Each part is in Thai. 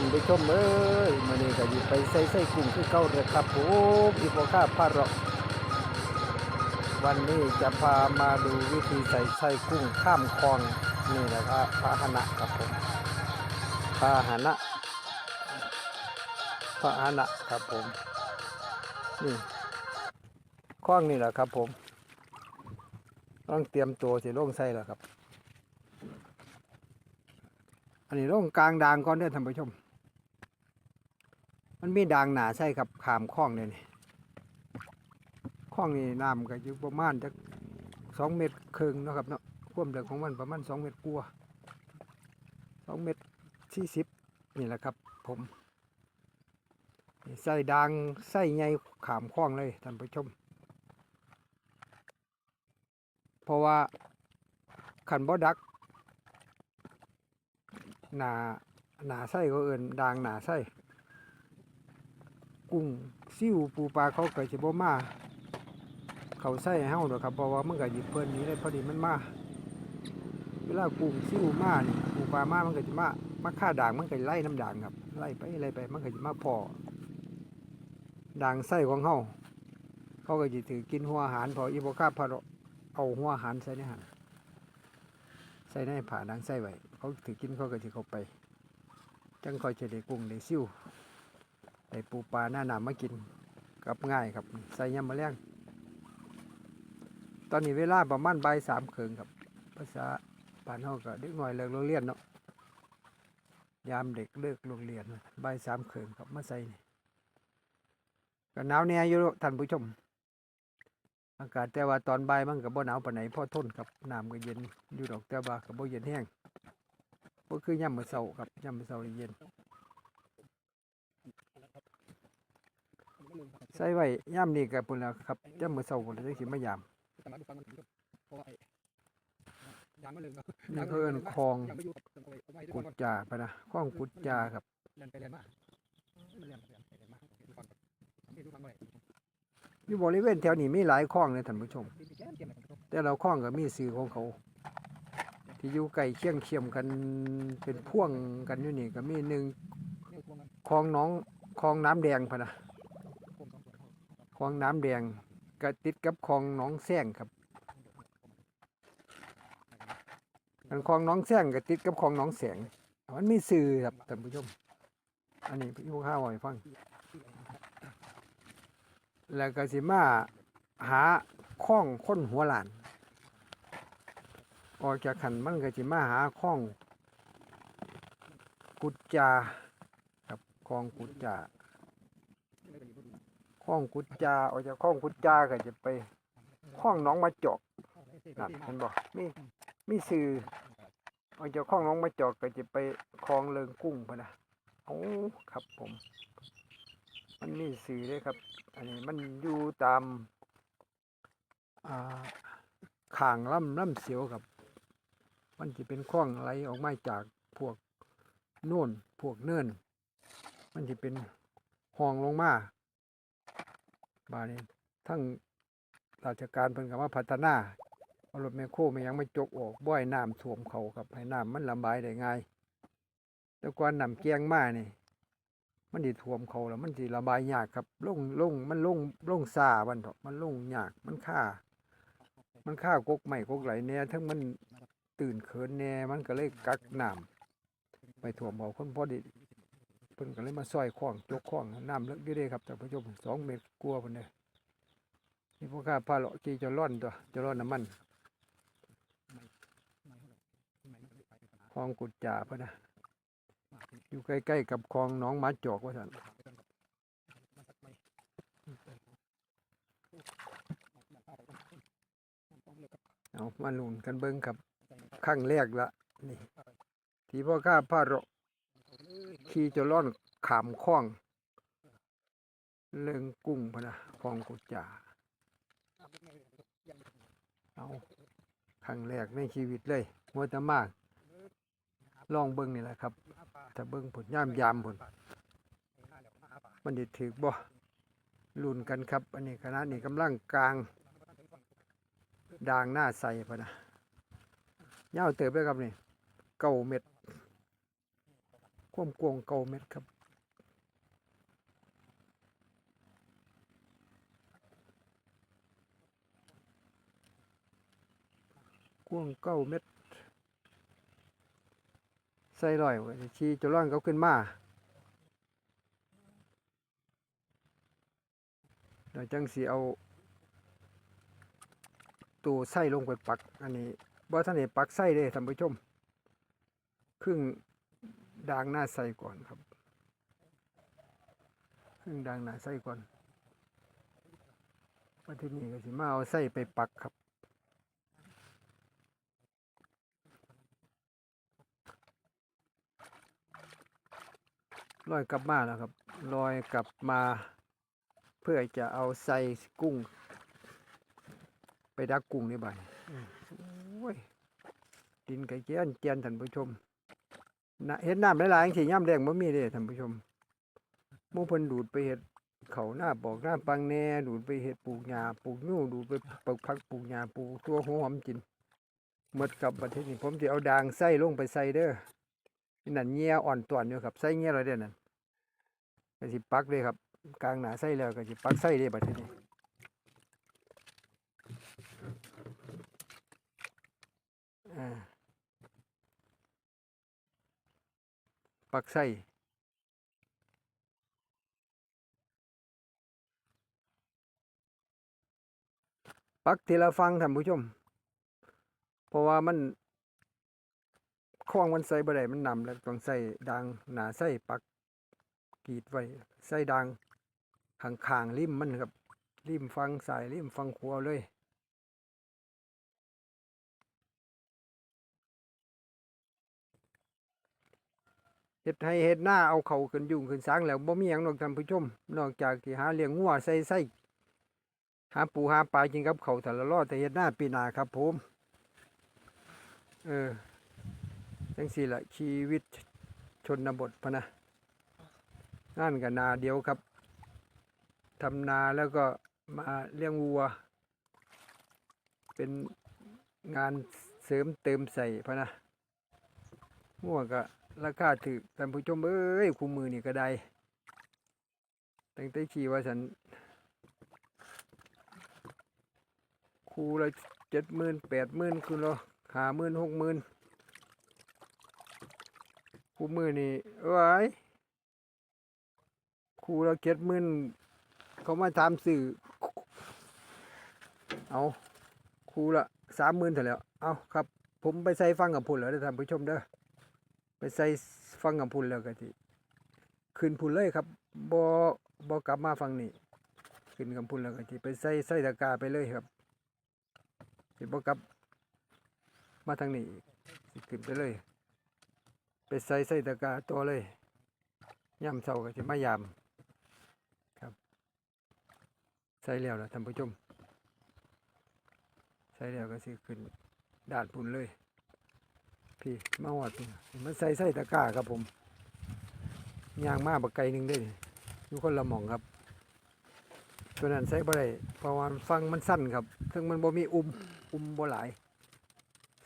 ท่านผู้ชมเอ้ยมื้อนี้ก็อยู่ไปใส่ใส่กุ้งคือเก่าเลยครับผมอีพ่อข้าพาเราวันนี้จะพามาดูวิธีใส่ไส้กุ้งข้ามคลองนี่แหละครับพาหนะครับผมพาหนะพาหนะครับผมนี่คลองนี่แหละครับผม ต้องเตรียมตัวสิลงใส่แล้วครับ อันนี้ลงกลางดางก่อนเด้อท่านผู้ชม มันมีดางหนาใช่ครับขามคลองเลยนี่คลองนี่น้ำก็อยู่ประมาณจักสองเมตรครึ่งนะครับเนาะความลึกของมันประมาณสองเมตรกว่าสองเมตรสี่สิบนี่แหละครับ ผมใส่ดางใส่ใหญ่ขามคลองเลยท่านผู้ชม เพราะว่าขันบ่ดักหนาหนาไส้เขาเอินดางหนาไส้ กุ้งซิ่วปูปลาเขาเกิดจะบ่มาเขาไส้ให้เฮาดอกครับเพราะว่ามันก็หยิบเพิ่นนี้ได้พอดีมันมาเวลากุ้งซิ่วมานี่ปูปลามามันก็จะมามาฆ่าด่างมันก็ไล่น้ำด่างครับไล่ไปไล่ไปมันก็จะมาพอด่างไส้ของเฮาเขาก็จะถือกินหัวอาหารพออีโบคาพาเราเอาหัวอาหารใส่ในหารใส่ในผ่าดังใส่ไว้เขาถือกินเขาก็จะเข้าไปจังคอยจะได้กุ้งได้ซิ่ว ได้ปูปลาหน้าหนามมากินกับง่ายครับ ใส่ยำมะเร็งตอนนี้เวลาประมาณบ่ายสามครึ่งครับ ภาษาบ้านเฮาก็เด็กหน่อยเลิกโรงเรียนเนาะยามเด็กเลิกโรงเรียนบ่ายสามครึ่งครับมาใส่นี่ก็หนาวแน่อยู่ท่านผู้ชม อากาศแต่ว่าตอนบ่ายมันก็บ่หนาวปานไหนพอทนครับน้ำก็เย็นอยู่ดอกแต่ว่าก็บ่เย็นแห้งก็คือย่ำมื้อเช้าครับย่ำมื้อเช้าวีเย็น ใส่ไว้ย่ำนี่ก็ปุ่นแล้วครับย่ำมือเช้าพุ่นจังสิมายามสามารถดูฟังมันถึงเพรายามนี่เขาเอินคลองกุดจ่าพะนะคลองกุดจ่าครับเรียนไปเรียนมาเรียนไปเรียนไปเรียนมาดูฟังทำให้ดูฟังบ่อยู่บริเวณแถวนี้มีหลายคลองเลยท่านผู้ชม แต่เราคลองก็มีสื่อของเขา ที่อยู่ใกล้เคียงเคียมกันเป็นพ่วงกันอยู่นี่ก็มีหนึ่งคลองน้องคลองน้ำแดงพะนะ โคมสองส่วนเขา คลองน้ำแดงก็ติดกับคลองหนองแซงครับอันคลองหนองแซงก็ติดกับคลองหนองแสงมันมีสื่อครับท่านผู้ชม อันนี้พี่ผู้ข้าวให้ฟัง แล้วก็สิมาหาข้องค้นหัวหลาน ออกจากขันมันก็สิมาหาข้องกุจจาครับคลองกุจจา ข้องกุจจาออกจากข้องกุจจาก็จะไปข้องน้องมาจอกนั่นเห็นบอกมีมีสื่อออกจากข้องน้องมาจอกก็จะไปคลองเลิงกุ้งพนะโอ้ครับผม มันมีสื่อเลยครับ อันนี้มันอยู่ตามอ่าข่างล่ำล่ำเสียวครับ มันจะเป็นคล้องไหลออกมาจากพวกโน่นพวกเนินมันจะเป็นห้องลงมา บานี้ทั้งราชการเพิ่นก็มาพัฒนาเอารถแมคโครมายังไม่จกออกบ่อยน้ำท่วมเขาครับให้น้ำมันลำบายได้ง่ายแต่ก่อนน้ำแกงมานี่ มันดิท่วมเขาแล้วมันสิระบายยากครับลงลงมันลงลงซาวันเถาะมันลงยากมันค่า มันค่ากกใหม่กกไหลแหน่ทั้งมันตื่นเขินแหน่มันก็เลยกักน้ำไปท่วมเขาคนพอดี เพิ่นก็เลยมาซอยคล้องจกคล้องน้ำเลิกอยู่เด้ครับท่านผู้ชมสองเมตรกลัวเพิ่นเด้นี่พวกข้าพาเลาะขี่จะร่อนตัวจะร่อนน้ำมันคลองกุดจ่าเพิ่นนะอยู่ใกล้ๆกับคลองหนองหมาจอกว่าซั่นเอามาลุ้นกันเบิ้งครับครั้งแรกละนี่ที่พ่อข้าพาเราะ ขี่จะล่อนขามคล้อง เลิงกุ้งพะนะคลองกุจาเอาครั้งแรกในชีวิตเลยมัวแตมากลองเบิ้งนี่แหละครับ ถ้าเบิ้งผลย่ามยามผลมันจะถือบ่ลุนกันครับ อันนี้คณะนี้กำลังกลางด่างหน้าใสพะนะยาเติบเลยครับนี่ เก้าเม็ด ความกวงเก้าเมตรครับกวงเก้าเมตรใส่ร้อยชี้จะร่อนเขาขึ้นมาเดี๋ยวจังสีเอา ตัวไส้ลงไปปัก อันนี้บ่ท่านเห็ปักไส้เลยท่านผู้ชมครึ่ง ดางหน้าไส้ก่อนครับครึ่งดางหน้าไส้ก่อนมาที่นี่ก็สิมาเอาไส้ไปปักครับ ลอยกลับมาแล้วครับ ลอยกลับมาเพื่อจะเอาใส่กุ้ง ไปดักกุ้งในบ่ายโอ้ยดินไก่เจียนเจียนท่านผู้ชม เห็ดน้ำหลายๆสิย่ำแรงบ่มีเด้ท่านผู้ชมมู่เพิ่นดูดไปเห็ดเขาหน้าบอกหน้าปังแน่ดูดไปเห็ดปลูกหญ้าปลูกยู่ดูดไปปลูกผักปลูกหญ้าปลูกตัวหัวหอมกินหมดกับประเทศนี้ผมจะเอาดางใส่ลงไปใส่เด้อนั่นเงี้ยอ่อนต่วนอยู่ครับใส่เงี้ยอะไรเด้อนั่นก็สิปักเลยครับ กลางหนาใส่แล้วก็สิปักใส่เลยบัดทีนี้อ่า ปักใส่ปักทีละฟังท่านผู้ชม เพราะว่ามันข้องมันใส่บ่ได้มันนำแล้วต้องใส่ดางหนาใส่ปักกรีดไว้ใส่ดางข้างๆริมมันครับริมฟังสายริมฟังขวเลย เฮ็ดให้เฮ็ดหน้าเอาเขาขึ้นยุ่งขึ้นสางแล้วบ่มีหยังนอกท่านผู้ชม นอกจากที่หาเลี้ยงงัวใส่ใส่หาปูหาปลากินกับเขาแต่ละรอดแต่เฮ็ดหน้าปีหน้าครับผมเออจังสี่ละชีวิตชนบทพะนะงานกับนาเดียวครับทำนาแล้วก็มาเลี้ยงวัว เป็นงานเสริมเติมใส่พะนะมั่วก็ ราคาถือท่านผู้ชมเอ้ยคู่มือนี่ก็ได้ตั้งแต่ขี่ว่าสันคูละเจ็ดหมื่นแปดหมื่นคูละห้าหมื่นหกหมื่นคู่มือนี่เอ้ยครูเราเก็ดหมื่นเขามาถามสื่อเอาคูละสามหมื่นเถอะแล้ว เอาครับ ผมไปใส่ฟังกับพุ่นแล้วเด้ท่านผู้ชมเด้อ ไปใส่ฟังกับพุ่นแล้วก็ทีขึ้นพุ่นเลยครับบ่บ่กลับมาฟังนี่ขึ้นกับพุ่นแล้วก็ทีไปใส่ใส่ตะกร้าไปเลยครับสิบ่กลับ มาทางนี้สิขึ้นไปเลย ไปใส่ใส่ตะกร้าตัวเลยย่ำเสาก็จะมายามครับ ใส่แล้วนะท่านผู้ชมใส่แล้วก็สิขึ้นด่านปุ่นเลย พี่มาหอดพี่มันใส่ใส่ตะกร้าครับผมยางมาบักไก่หนึ่งได้อยู่คนละหม่องครับ ตัวนั้นใส่บ่ได้เพราะว่าฟังมันสั้นครับซึ่งมันบ่มีอุ้มอุ้มบ่หลาย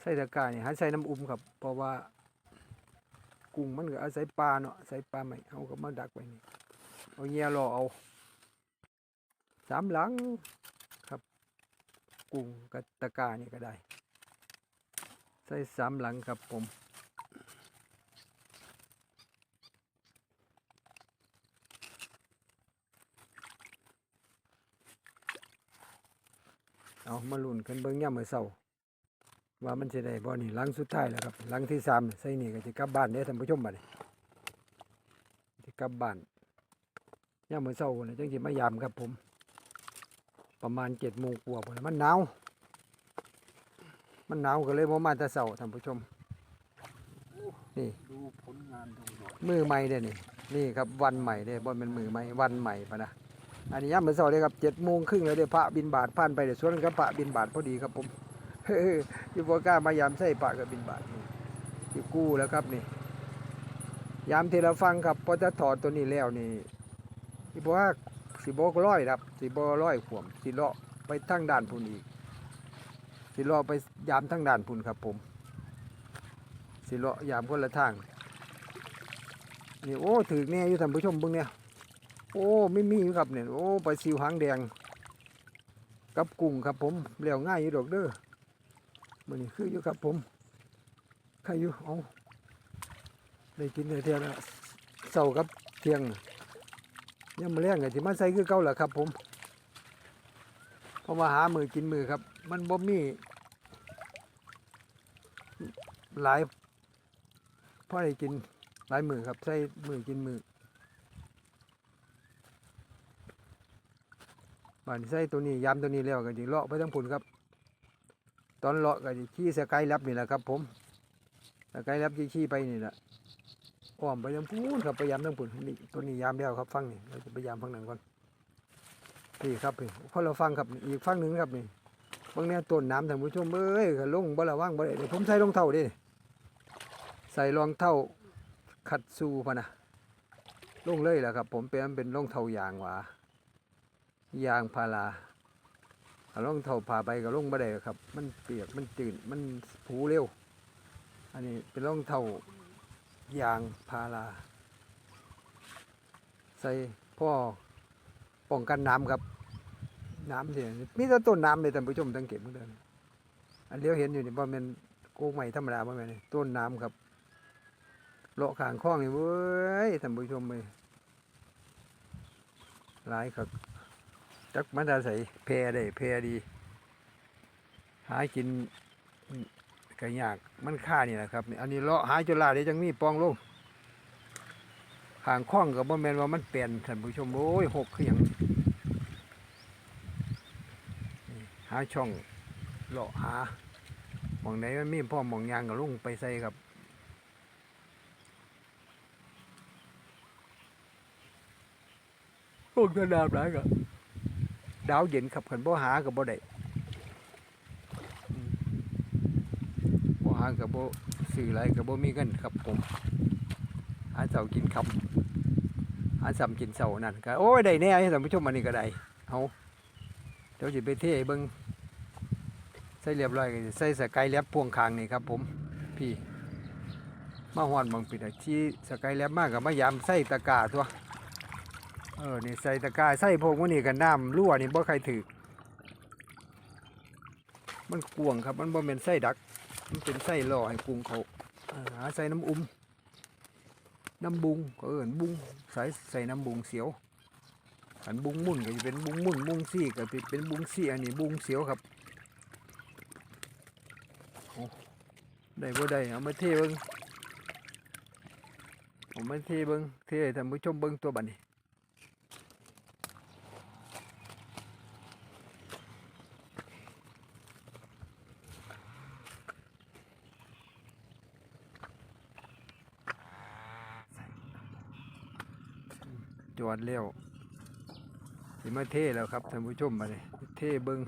ใส่ตะกร้านี่หาใส่น้ำอุ้มครับ เพราะว่ากุ้งมันก็อาศัยปลาเนาะอาศัยปลาใหม่เอาก็มาดักไว้นี่เอาเงียรอเอาสามหลังครับ กุ้งกับตะกร้านี่ก็ได้ ส่สามหลังครับผมเอามาลุ่นกันเบิ่งย่ามมื้อเช้าว่ามันจะได้บ่นี่หลังสุดท้ายแล้วครับหลังที่สามใส่นี่ก็จะกลับบ้านเด้อท่านผู้ชมบัดนี้จะกลับบ้านย่ามมื้อเช้าพุ่นะจังสิมายามครับผม ประมาณเจ็ดโมงกว่าพุ่นน่ะมันหนาว มันหนาวก็เลยบ่มาแต่เช้าท่านผู้ชม นี่ดูผลงานดูหน่อยมือใหม่เด้อนี่ นี่ครับวันใหม่เด้บ่แม่นมือใหม่วันใหม่พะนะ อันนี้ย่ามมื้อเช้าเด้ครับเจ็ดโมงครึ่งแล้วเด้พระบินบาตผ่านไปเด้สวนกับพระบินบาตพอดีครับผมอยู่บ่กล้ามายามใส่พระกับบินบาตนี่อยู่กู้แล้วครับนี่ ยามที่เราฟังครับพอจะถอดตัวนี้แล้วนี่สิบ่ว่าสิบ่ร้อยครับสิบ่ร้อยขวมสิเลาะไปทางด้านพุ่นอีก สิเลาะไปยามทางด้านพุ่นครับผม สิเลาะยามคนละทางนี่โอ้ถือแน่อยู่ท่านผู้ชมเบิ่งเนี่ยโอ้ไม่มีอยู่ครับเนี่ยโอ้ปลาซิวหางแดง กับกุ้งครับผมเลี้ยวง่ายอยู่ดอกเด้อมันนี่คืออยู่ครับผมใครอยู่เอาได้กินได้เท่าแล้วเสากับเที่ยงน่ยังมาเลี้ยงไงที่มาใส่คือเก่าแหละครับผมเพราะว่าหามือกินมือครับ มันบ่มี หลายพ่อได้กินหลายมือครับ ใส่มือกินมือบ้านใส่ตัวนี้ยามตัวนี้แล้วก็จิเลาะไปทั้งผุนครับ ตอนเลาะก็จิขี่สกายลับนี่แหละครับ ผมสกายลับที่ขี่ไปนี่แหละอ้อมไปทั้งพูนครับพยายามทั้งผุนนี่ตัวนี้ยามแล้วครับฟังนี่เราจะพยายามฟังหนึ่งก่อนพี่ครับพี่พอเราฟังครับนี่อีกฟังหนึ่งครับนี่ บางเนี่ยต้นน้ำท่านผู้ชมเอ้ยก็ลงบ่ระวังบ่ได้เดี๋ยวผมใส่รองเท้าดิใส่รองเท้าขัดซูพะนะลงเลยแหละครับ ผมเป็นเป็นรองเท้ายางหวายางพาราเองเท้าผ่าไปก็ลงบ่ได้ครับ มันเปียกมันจืดมันผูเร็ว อันนี้เป็นรองเท้ายางพาราใส่พ่อป้องกันน้ำครับ น้ำเนี่ยมีแต่ต้นน้ำเลยท่านผู้ชมสังเกตเมื่อเดินอันเลี้ยวเห็นอยู่นี่บ่แม่นโกงใหม่ธรรมดาบ่แม่นต้นน้ำครับเลาะขางคล้องนี่เว้ยท่านผู้ชมเลยหลายครับจักมันจะใส่แพรได้แพรดี หากินก็ยากมันค่านี่แหละครับนี่อันนี้เลาะหาจนลาเดี๋ยวจังมีปองลงข้างคล้องกับบ่แม่นว่ามันเปลี่ยนท่านผู้ชมโอ้ยหกคือหยัง หาช่องเลาะหามองไหนมันมีพ่อมองยางก็ลงไปใส่ครับพวกสนามหลายก็ดาวเย็นครับขันบ่หากับบ่ได้บ่หากับบ่ซื้ออะไรกับบ่มีเงินครับผมหาเสากินคำหาซ้ำกินเสานั่นก็โอ้ยได้แน่ท่านผู้ชมอันนี้ก็ได้เอาเดี๋ยวสิไปเทให้เบิ่ง ใส่เรียบร้อยก็ใส่สกายแลบพ่วงคางนี่ครับผมพี่มาหอนบางปิดที่สกายแลบมากกับมายามใส่ตะกร้าตัวเออนี่ใส่ตะกร้าใส่พวกมันนี่กันน้ำรั่วนี่บ่ใครถือมันกวงครับมันบ่เป็นไส้ดัก มันเป็นไส้ล่อให้กุ้งเขาหาใส่น้ำอุ้มน้ำบุงก็เอินบุงใส่ใส่น้ำบุงเสียวอันบุงมุ่นก็จะเป็นบุงมุ่นบุงซี่ก็เป็นบุงซี่อันนี้บุงเสียวครับ ได้บ่ได้เอามาเทเบิ่งเอามาเทเบิ่งเทให้ท่านผู้ชมเบิ่งตัวบัดนี้จอดแล้วสิมาเทแล้วครับท่านผู้ชมบัดนี้เทเบิ่ง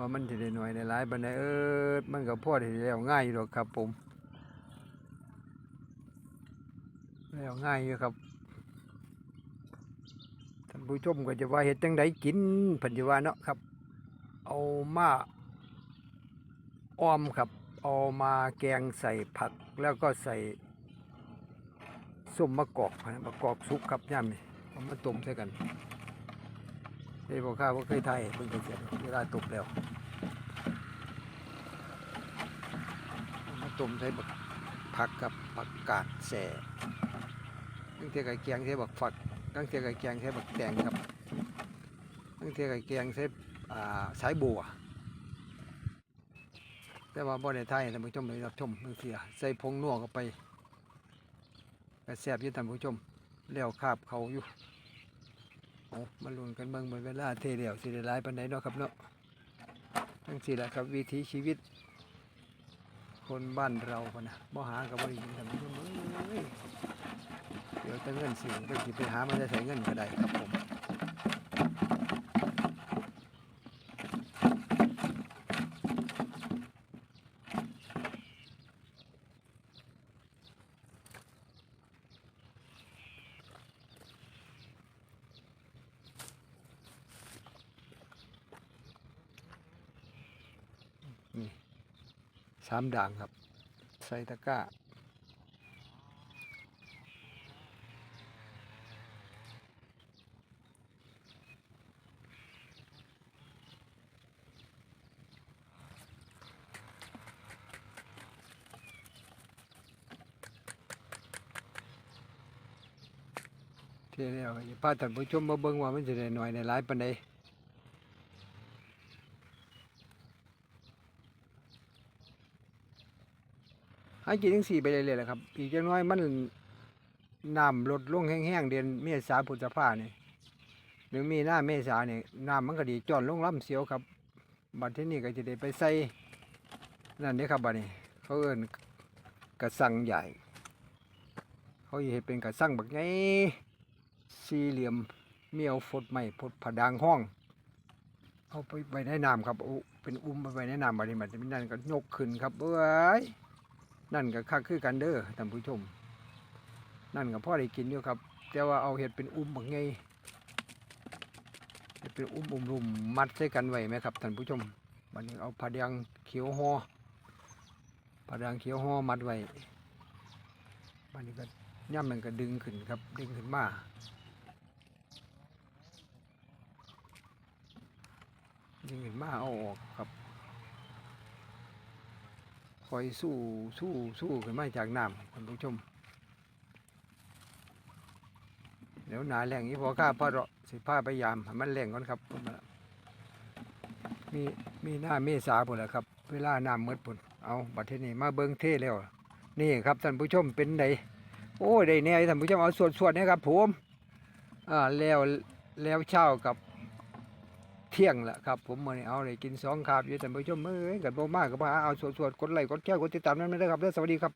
ว่ามันจะได้หน่อยได้หลายบันไดเออมันก็พอที่แล้วง่ายอยู่หรอกครับผมแล้วง่ายอยู่ครับท่านผู้ชมก็จะว่าเห็ดจังไดกินพันจะว่าเนาะครับ เอามาอ้อมครับ เอามาแกงใส่ผักแล้วก็ใส่ส้มมะกอกนะมะกอกสุกครับย่ำนี่เอามาต้มใส่กัน เฮ้ยบอกข้าว่าเคยไทยเพิ่งเคยเสร็จเวลาตกแล้วมาต้มใส่บักผักกับผักกาดแส่ตั้งเทียกับแกงใส่บักฝักตั้งเทียกับแกงใส่บักแตงครับตั้งเทียกับแกงใส่อ่าสายบัวแต่ว่าบ่ได้ไทยท่านผู้ชมเลยรับชมตั้งเทียใส่ผงนัวเข้าไปกระแซบยี่ท่านผู้ชมแล้วคาบเขาอยู่ เอามาลุ้นกันเบิ่งเมืองเวลาเทเดียวสิได้หลายปันไดเนาะครับเนาะทั้งสี่แหละครับวิถีชีวิต คนบ้านเราพะนะบ่หากับบ่ได้ยินท่านผู้ชมเอ้ยเดี๋ยวจะเงินสิไปสิไปหามาจะใช้เงินก็ได้ครับผม สามด่างครับ ใส่ตะกร้าเที่ยวๆพาท่านผู้ชมมาเบิ่งว่ามันจะได้หน่อยในหลายปานใด ให้กินจังซี่ไปเรื่อยๆแหละครับอีกจักหน้อยมันน้ำลดลงแห้งๆเดือนเมษาพฤษภานี่หรือมีหน้าเมษาเนี่ยน้ำมันก็ดีจอนลงลำเสียวครับบัดที่นี่ก็จะได้ไปใส่นั่นนี่ครับบัดนี้ เขาเอิ้นกระสังใหญ่ เขาเฮ็ดเป็นกระสังแบักใหญ่สี่เหลี่ยมเมียวฟดใหม่ฟดผดางห้องเอาไปไว้ในน้ำครับเอาเป็นอุ้มไปไว้ในน้ำบัดนี้บัดนี้นั่นก็ยกขึ้นครับเอ้ย นั่นก็คักคือกันเด้อท่านผู้ชม นั่นก็พ่อได้กินอยู่ครับ แต่ว่าเอาเห็ดเป็นอุ้มบักไงเฮ็ดเป็นอุ้มอุ้มรุมมัดใส่กันไว้ไหมครับท่านผู้ชมบัดนี้เอาผ้าแดงเขียวห่อผ้าแดงเขียวห่อมัดไว้บัดนี้ก็ย่ำมันก็ดึงขึ้นครับ ดึงขึ้นมาดึงขึ้นมาเอาออกครับ คอยสู้สู้สู้ขึ้นมาจากน้ำท่านผู้ชมเดี๋ยวหนาแรงนี้พอข้าพ่อเราะสิผ้าพยายามให้มันแรงก่อนครับมีมีหน้าเมษาพุ่นแหละครับ เวลาน้ำมืดพุ่นเอาบัดเทนี้มาเบิ้งเท่แล้ว นี่ครับท่านผู้ชมเป็นไดโอ้ยได้แน่ท่านผู้ชมเอาสวดสวดๆนะครับผมอ่าแล้วแล้วเช้ากับ เที่ยงละครับผมมื่อนี้เอาเลยกินสองคาบอยู่ท่านผู้ชมเอ้ยกันบ่มากก็บ่าเอาสวดสวดๆกดไลค์กดแชร์กดติดตามนั่นไม่ได้ครับเด้อสวัสดีครับ